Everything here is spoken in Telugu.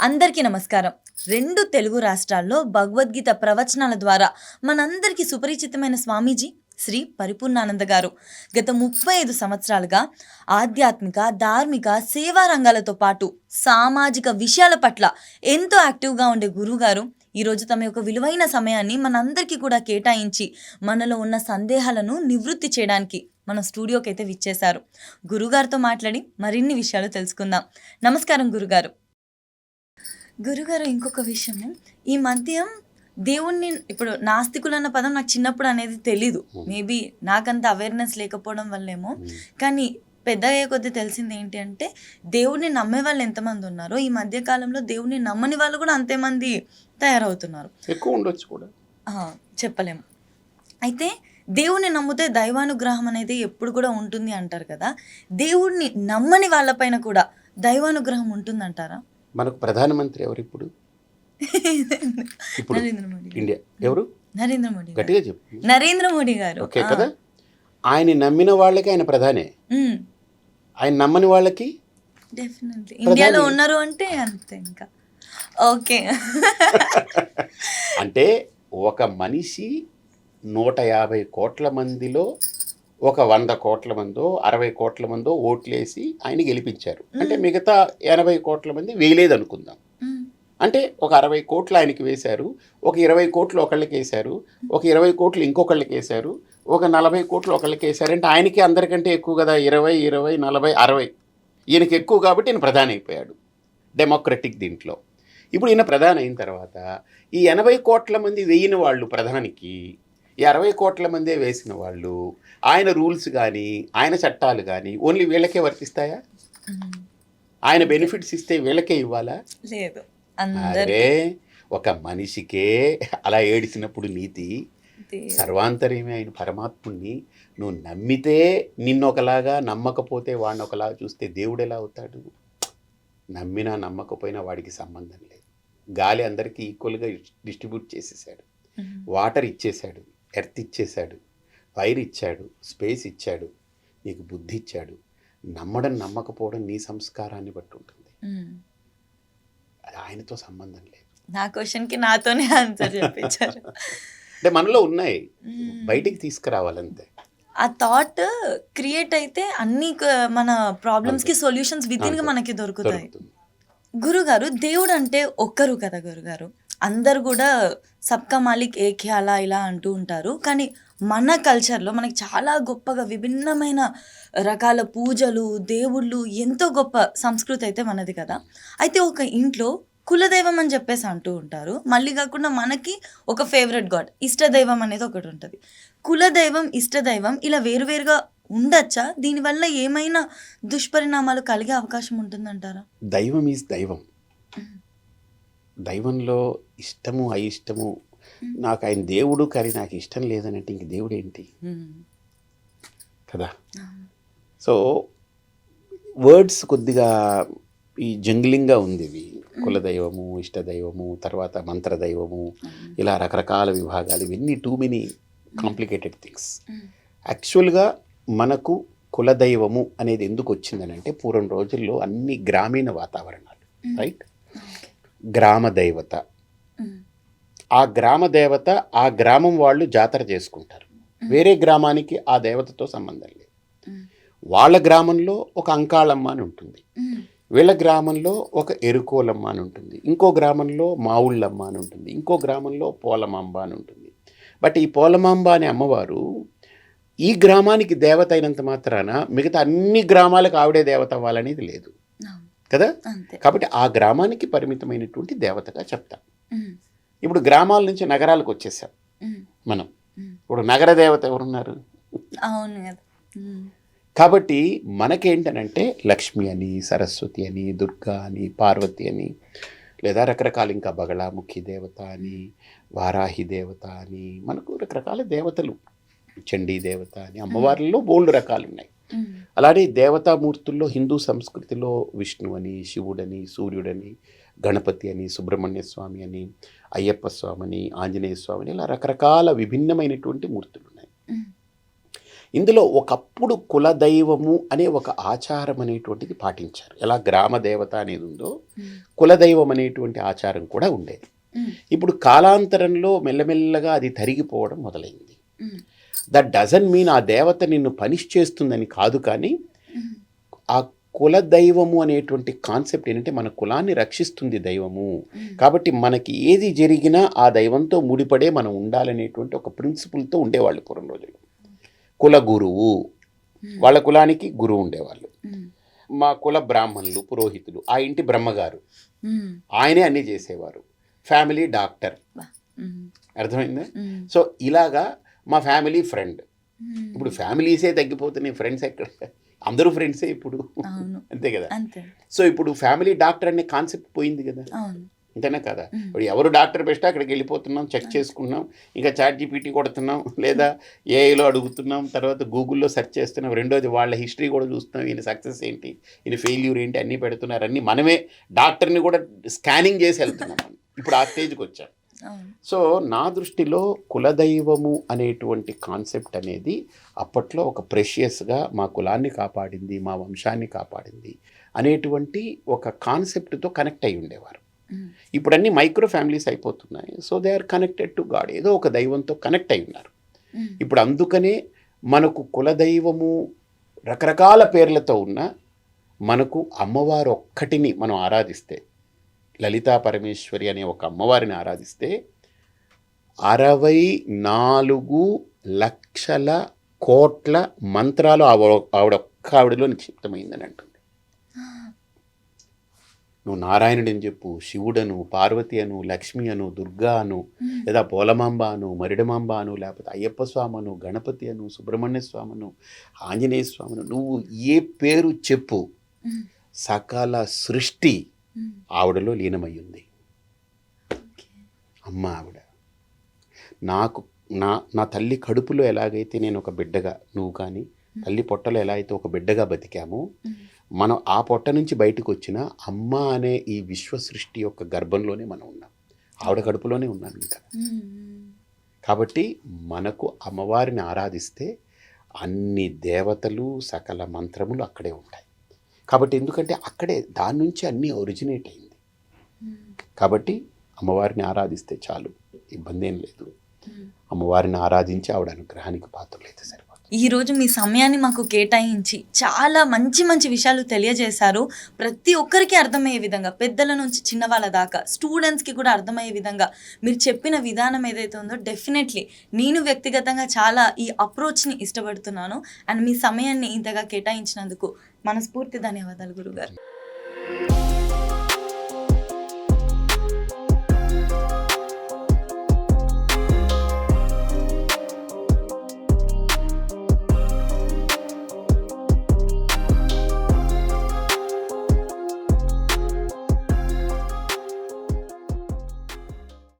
అందరికీ నమస్కారం. రెండు తెలుగు రాష్ట్రాల్లో భగవద్గీత ప్రవచనాల ద్వారా మనందరికీ సుపరిచితమైన స్వామీజీ శ్రీ పరిపూర్ణానంద గారు. గత ముప్పై ఐదు సంవత్సరాలుగా ఆధ్యాత్మిక ధార్మిక సేవా రంగాలతో పాటు సామాజిక విషయాల పట్ల ఎంతో యాక్టివ్గా ఉండే గురువుగారు ఈరోజు తమ యొక్క విలువైన సమయాన్ని మనందరికీ కూడా కేటాయించి మనలో ఉన్న సందేహాలను నివృత్తి చేయడానికి మన స్టూడియోకి అయితే విచ్చేశారు. గురుగారితో మాట్లాడి మరిన్ని విషయాలు తెలుసుకుందాం. నమస్కారం గురుగారు. గురుగారు ఇంకొక విషయము. ఈ మధ్య దేవుణ్ణి ఇప్పుడు నాస్తికులు అన్న పదం నాకు చిన్నప్పుడు అనేది తెలీదు. మేబీ నాకంత అవేర్నెస్ లేకపోవడం వల్లేమో. కానీ పెద్ద అయ్యే కొద్దీ తెలిసింది ఏంటి అంటే దేవుడిని నమ్మే వాళ్ళు ఎంతమంది ఉన్నారో ఈ మధ్య కాలంలో దేవుడిని నమ్మని వాళ్ళు కూడా అంతేమంది తయారవుతున్నారు. ఎక్కువ ఉండొచ్చు కూడా. ఆ, చెప్పలేము. అయితే దేవుణ్ణి నమ్మితే దైవానుగ్రహం అనేది ఎప్పుడు కూడా ఉంటుంది అంటారు కదా. దేవుడిని నమ్మని వాళ్ళపైన కూడా దైవానుగ్రహం ఉంటుందంటారా? మనకు ప్రధానమంత్రి ఎవరు ఇప్పుడు? ఇప్పుడు నరేంద్ర మోడీ గారు. ఇండియా. ఎవరు? నరేంద్ర మోడీ. గట్టిగా చెప్పు. నరేంద్ర మోడీ గారు. ఓకే కదా? ఆయన నమ్మిన వాళ్ళకి ఆయన ప్రధానే. ఆయన నమ్మని వాళ్ళకి డెఫినెట్లీ ఇండియాలో ఉన్నారు అంటే అంతే ఇంకా. ఓకే. అంటే ఒక మనిషి నూట యాభై కోట్ల మందిలో ఒక వంద కోట్ల మందో అరవై కోట్ల మందో ఓట్లేసి ఆయన గెలిపించారు. అంటే మిగతా ఎనభై కోట్ల మంది వేయలేదు అనుకుందాం. అంటే ఒక అరవై కోట్లు ఆయనకి వేశారు ఒక ఇరవై కోట్లు ఒకళ్ళకి వేశారు ఒక ఇరవై కోట్లు ఇంకొకళ్ళకి వేశారు ఒక నలభై కోట్లు ఒకళ్ళకి వేశారు. అంటే ఆయనకి అందరికంటే ఎక్కువ కదా ఇరవై ఇరవై నలభై అరవై. ఈయనకి ఎక్కువ కాబట్టి ఈయన ప్రధాని అయిపోయాడు డెమోక్రటిక్ దీంట్లో. ఇప్పుడు ఈయన ప్రధాని అయిన తర్వాత ఈ ఎనభై కోట్ల మంది వేయిన వాళ్ళు ప్రధానికి ఈ అరవై కోట్ల మందే వేసిన వాళ్ళు ఆయన రూల్స్ కానీ ఆయన చట్టాలు కానీ ఓన్లీ వీళ్ళకే వర్తిస్తాయా. ఆయన బెనిఫిట్స్ ఇస్తే వీళ్ళకే ఇవ్వాలా? లేదు. అరే ఒక మనిషికే అలా ఏడిసినప్పుడు నీతి సర్వాంతర్యమే అయిన పరమాత్ముణ్ణి నువ్వు నమ్మితే నిన్ను ఒకలాగా నమ్మకపోతే వాడిని ఒకలాగా చూస్తే దేవుడు ఎలా అవుతాడు? నమ్మినా నమ్మకపోయినా వాడికి సంబంధం లేదు. గాలి అందరికీ ఈక్వల్గా డిస్ట్రిబ్యూట్ చేసేసాడు. వాటర్ ఇచ్చేశాడు ఎర్త్ ఇచ్చేశాడు. ఫైర్ ఇచ్చాడు. స్పేస్ ఇచ్చాడు. నీకు బుద్ధి ఇచ్చాడు. నమ్మడం నమ్మకపోవడం నీ సంస్కారాన్ని బట్టి ఉంటుంది. అది ఆయనతో సంబంధం లేదు. నా క్వశ్చన్కి నాతోనే ఆన్సర్ చెప్పించారు. అంటే మనలో ఉన్నాయి. బయటికి తీసుకురావాలంతే. ఆ థాట్ క్రియేట్ అయితే అన్ని మన ప్రాబ్లమ్స్కి సొల్యూషన్స్ విత్ ఇన్గా అంతే. మనకి దొరుకుతాయి. గురుగారు దేవుడు అంటే ఒక్కరు కదా గురుగారు. అందరు కూడా సబ్కా మాలిక్ ఏకే అలా ఇలా అంటూ ఉంటారు. కానీ మన కల్చర్లో మనకి చాలా గొప్పగా విభిన్నమైన రకాల పూజలు దేవుళ్ళు ఎంతో గొప్ప సంస్కృతి అయితే మనది కదా. అయితే ఒక ఇంట్లో కులదైవం అని చెప్పేసి అంటూ ఉంటారు. మళ్ళీ కాకుండా మనకి ఒక ఫేవరెట్ గాడ్ ఇష్టదైవం అనేది ఒకటి ఉంటుంది. కులదైవం ఇష్టదైవం ఇలా వేరువేరుగా ఉండొచ్చా? దీనివల్ల ఏమైనా దుష్పరిణామాలు కలిగే అవకాశం ఉంటుందంటారా? దైవం ఈజ్ దైవం. దైవంలో ఇష్టము అయిష్టము. నాకు ఆయన దేవుడు కానీ నాకు ఇష్టం లేదనంటే ఇంక దేవుడు ఏంటి కదా? సో వర్డ్స్ కొద్దిగా ఈ జంగ్లింగ్గా ఉంది ఇవి కులదైవము ఇష్టదైవము తర్వాత మంత్రదైవము ఇలా రకరకాల విభాగాలు. ఇవన్నీ టూ మెనీ కాంప్లికేటెడ్ థింగ్స్ యాక్చువల్గా మనకు కులదైవము అనేది ఎందుకు వచ్చిందని అంటే పూర్వం రోజుల్లో అన్ని గ్రామీణ వాతావరణాలు రైట్ గ్రామ దైవత ఆ గ్రామ దేవత ఆ గ్రామం వాళ్ళు జాతర చేసుకుంటారు. వేరే గ్రామానికి ఆ దేవతతో సంబంధం లేదు. వాళ్ళ గ్రామంలో ఒక అంకాళమ్మ అని ఉంటుంది. వీళ్ళ గ్రామంలో ఒక ఎరుకోలమ్మ అని ఉంటుంది. ఇంకో గ్రామంలో మావుళ్ళమ్మ అని ఉంటుంది. ఇంకో గ్రామంలో పోలమాంబ అని ఉంటుంది. బట్ ఈ పోలమాంబ అనే అమ్మవారు ఈ గ్రామానికి దేవత అయినంత మాత్రాన మిగతా అన్ని గ్రామాలకు ఆవిడే దేవత అవ్వాలనేది లేదు. కదా? కాబట్టి ఆ గ్రామానికి పరిమితమైనటువంటి దేవతగా చెప్తాం. ఇప్పుడు గ్రామాల నుంచి నగరాలకు వచ్చేసాం మనం. ఇప్పుడు నగర దేవత ఎవరున్నారు? అవును కదా. కాబట్టి మనకేంటనంటే లక్ష్మి అని సరస్వతి అని దుర్గా అని పార్వతి అని లేదా రకరకాల ఇంకా బగళాముఖి దేవత అని వారాహి దేవత అని మనకు రకరకాల దేవతలు. చండీ దేవత అని అమ్మవారిలో బోల్డ్ రకాలు ఉన్నాయి. అలానే దేవతామూర్తుల్లో హిందూ సంస్కృతిలో విష్ణు అని శివుడని సూర్యుడని గణపతి అని సుబ్రహ్మణ్య స్వామి అని అయ్యప్ప స్వామి అని ఆంజనేయ స్వామి అని ఇలా రకరకాల విభిన్నమైనటువంటి మూర్తులు ఉన్నాయి. ఇందులో ఒకప్పుడు కులదైవము అనే ఒక ఆచారం అనేటువంటిది పాటించారు. ఎలా గ్రామ దేవత అనేది ఉందో కులదైవం అనేటువంటి ఆచారం కూడా ఉండేది. ఇప్పుడు కాలాంతరంలో మెల్లమెల్లగా అది తరిగిపోవడం మొదలైంది. దట్ డజన్ మీన్ ఆ దేవత నిన్ను పనిష్ చేస్తుందని కాదు కానీ ఆ కుల దైవము అనేటువంటి కాన్సెప్ట్ ఏంటంటే మన కులాన్ని రక్షిస్తుంది దైవము. కాబట్టి మనకి ఏది జరిగినా ఆ దైవంతో ముడిపడే మనం ఉండాలనేటువంటి ఒక ప్రిన్సిపుల్తో ఉండేవాళ్ళు పూర్వం రోజులు. కుల గురువు. వాళ్ళ కులానికి గురువు ఉండేవాళ్ళు. మా కుల బ్రాహ్మణులు పురోహితులు ఆ ఇంటి బ్రహ్మగారు. ఆయనే అన్నీ చేసేవారు. Family doctor. అర్థమైందా? సో ఇలాగా మా ఫ్యామిలీ ఫ్రెండ్. ఇప్పుడు ఫ్యామిలీసే తగ్గిపోతున్నాయి ఫ్రెండ్స్ ఎక్కడ? అందరూ ఫ్రెండ్సే ఇప్పుడు. అంతే కదా? సో ఇప్పుడు ఫ్యామిలీ డాక్టర్ అనే కాన్సెప్ట్ పోయింది కదా? అంతేనా కదా. ఇప్పుడు ఎవరు డాక్టర్ బెస్ట్ అక్కడికి వెళ్ళిపోతున్నాం చెక్ చేసుకున్నాం ఇంకా చాట్ జీపీటీ కొడుతున్నాం లేదా ఏఐలో అడుగుతున్నాం తర్వాత గూగుల్లో సెర్చ్ చేస్తున్నాం రెండోది వాళ్ళ హిస్టరీ కూడా చూస్తున్నాం ఈయన సక్సెస్ ఏంటి ఈయన ఫెయిల్యూర్ ఏంటి అన్నీ పెడుతున్నారు అన్నీ మనమే డాక్టర్ని కూడా స్కానింగ్ చేసి వెళ్తున్నాం. ఇప్పుడు ఆ స్టేజ్కి వచ్చాం. సో నా దృష్టిలో కులదైవము అనేటువంటి కాన్సెప్ట్ అనేది అప్పట్లో ఒక ప్రెషియస్గా మా కులాన్ని కాపాడింది మా వంశాన్ని కాపాడింది అనేటువంటి ఒక కాన్సెప్ట్తో కనెక్ట్ అయి ఉండేవారు. ఉమ్. ఇప్పుడు అన్ని మైక్రో ఫ్యామిలీస్ అయిపోతున్నాయి. So they are connected to God. ఏదో ఒక దైవంతో కనెక్ట్ అయి ఉన్నారు. ఇప్పుడు అందుకనే మనకు కులదైవము రకరకాల పేర్లతో ఉన్న మనకు అమ్మవారు ఒక్కటిని మనం ఆరాధిస్తే లలితా పరమేశ్వరి అనే ఒక అమ్మవారిని ఆరాధిస్తే అరవై నాలుగు లక్షల కోట్ల మంత్రాలు ఆవిడ ఒక్క ఆవిడలో నిక్షిప్తమైందని అంటుంది నువ్వు నారాయణుడని చెప్పు శివుడను పార్వతి అను లక్ష్మి అను దుర్గా అను. లేదా పోలమాంబ అను మరిడమాంబ అను లేకపోతే అయ్యప్ప స్వామను గణపతి అను సుబ్రహ్మణ్య స్వామను ఆంజనేయ స్వామను నువ్వు ఏ పేరు చెప్పు. సకల సృష్టి. ఆవిడలో లీనమై ఉంది ఓకే. అమ్మ ఆవిడ. నాకు నా నా తల్లి కడుపులో ఎలాగైతే నేను ఒక బిడ్డగా నువ్వు కానీ తల్లి పొట్టలో ఎలా అయితే ఒక బిడ్డగా బతికామో. మనం ఆ పొట్ట నుంచి బయటకు వచ్చిన అమ్మ అనే ఈ విశ్వ సృష్టి యొక్క గర్భంలోనే మనం ఉన్నాం. ఆవిడ కడుపులోనే ఉన్నాను ఇంకా. కాబట్టి మనకు అమ్మవారిని ఆరాధిస్తే అన్ని దేవతలు సకల మంత్రములు అక్కడే ఉంటాయి. కాబట్టి ఎందుకంటే అక్కడే దాని నుంచి అన్నీ ఒరిజినేట్ అయింది. కాబట్టి అమ్మవారిని ఆరాధిస్తే చాలు ఇబ్బంది ఏం లేదు. అమ్మవారిని ఆరాధించి ఆవిడ అనుగ్రహానికి పాత్రలైతే సరిపోతుంది ఈరోజు మీ సమయాన్ని మాకు కేటాయించి చాలా మంచి మంచి విషయాలు తెలియజేశారు. ప్రతి ఒక్కరికి అర్థమయ్యే విధంగా పెద్దల నుంచి చిన్నవాళ్ళ దాకా స్టూడెంట్స్కి కూడా అర్థమయ్యే విధంగా మీరు చెప్పిన విధానం ఏదైతే ఉందో డెఫినెట్లీ నేను వ్యక్తిగతంగా చాలా ఈ అప్రోచ్ని ఇష్టపడుతున్నాను. అండ్ మీ సమయాన్ని ఇంతగా కేటాయించినందుకు మనస్ఫూర్తి ధన్యవాదాలు గురుగారు.